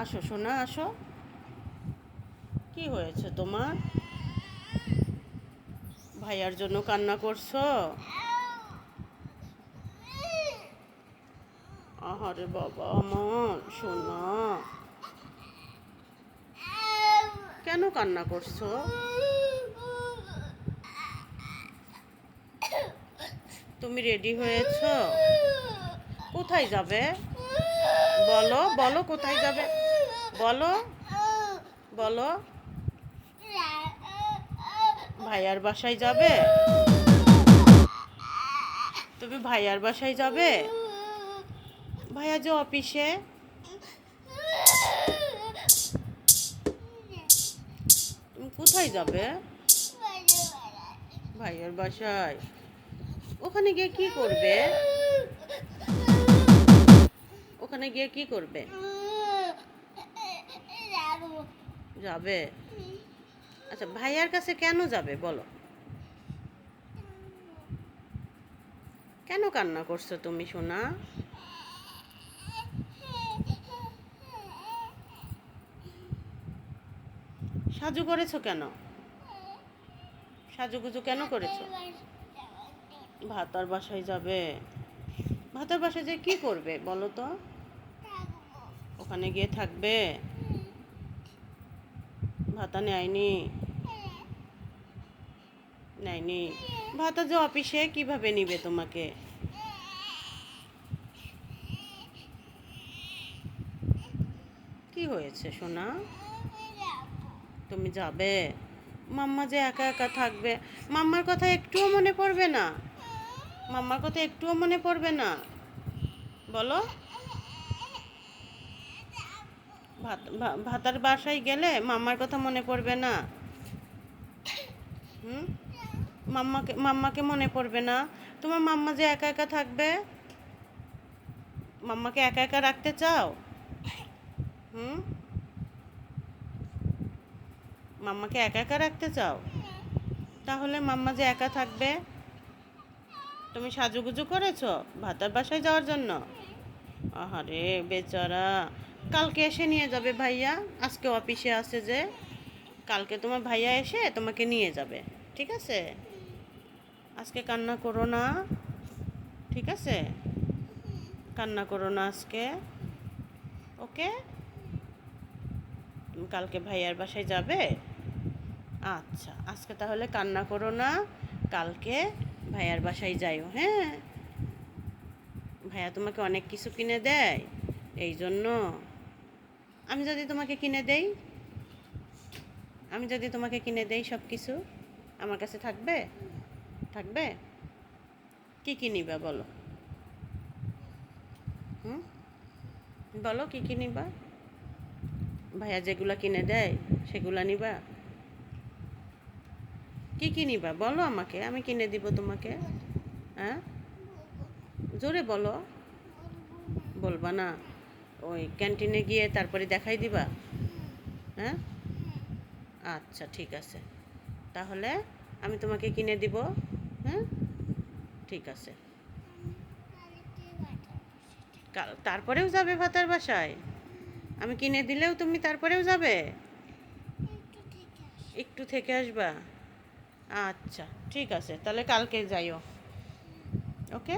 আসো, সোনা, আসো। কি হয়েছে তোমার? ভাইয়ার জন্য কান্না করছ? আহারে বাবা আমার, সোনা। কেন কান্না করছ? তুমি রেডি হয়েছো? কোথায় যাবে? বলো বলো কোথায় যাবে? বলো বলো। ভাইয়ার বাসায় যাবে? তুমি ভাইয়ার বাসায় যাবে? ভাইয়া যে অফিসে? তুমি কোথায় যাবে? ভাইয়ার বাসায়। ওখানে গিয়ে কি করবে? ওখানে গিয়ে কি করবে? যাবে। আচ্ছা ভাইয়ার কাছে কেন যাবে বলো? কেন কান্না করছ তুমি সোনা? সাজু করেছ কেন? সাজুগুজু কেন করেছ? ভাতার বাসায় যাবে। ভাতার বাসায় যে কি করবে বলো তো? ওখানে গিয়ে থাকবে? ভাতা নেয়নি? নেয়নি। ভাতা যে অফিসে কীভাবে নিবে তোমাকে? কি হয়েছে সোনা? তুমি যাবে? মাম্মা যে একা একা থাকবে। মাম্মার কথা একটুও মনে পড়বে না। মাম্মার কথা একটুও মনে পড়বে না। বলো। ভাত ভাতার বাসায় গেলে মাম্মার কথা মনে পড়বে না। হুম? মাম্মাকে মাম্মাকে মনে পড়বে না। তোমার মাম্মা যে একা একা থাকবে? মাম্মাকে একা একা রাখতে চাও? হুম? মাম্মাকে একা একা রাখতে চাও? তাহলে মাম্মা যে একা থাকবে, তুমি সাজুগুজু করেছ ভাতার বাসায় যাওয়ার জন্য? আহারে, বেচারা। কালকে এসে নিয়ে যাবে ভাইয়া। আজকে অফিসে আছে যে, কালকে তোমার ভাইয়া এসে তোমাকে নিয়ে যাবে, ঠিক আছে? আজকে কান্না করো না, ঠিক আছে? কান্না করো না আজকে, ওকে? তুমি কালকে ভাইয়ার বাসায় যাবে? আচ্ছা আজকে তাহলে কান্না করো না, কালকে ভাইয়ার বাসায় যাইও হ্যাঁ? ভাইয়া তোমাকে অনেক কিছু কিনে দেয়, এই জন্য আমি যদি তোমাকে কিনে দেই, আমি যদি তোমাকে কিনে দেই সব কিছু আমার কাছে থাকবে? থাকবে? কি কি নিবা বলো? হুম? বলো কি কি নিবা ভাইয়া যেগুলা কিনে দেয়, সেগুলা নিবা? কি কি নিবা বলো আমাকে, আমি কিনে দিব তোমাকে। হ্যাঁ? জোরে বলো। বলবা না। ওই ক্যান্টিনে গিয়ে তারপরে দেখাই দিবা? হ্যাঁ? আচ্ছা ঠিক আছে। তাহলে আমি তোমাকে কিনে দিব হ্যাঁ? ঠিক আছে। তারপরেও যাবে ভাতার বাসায়? আমি কিনে দিলেও তুমি তারপরেও যাবে? একটু থেকে আসবা। আচ্ছা ঠিক আছে। তাহলে কালকে যাইও। ওকে?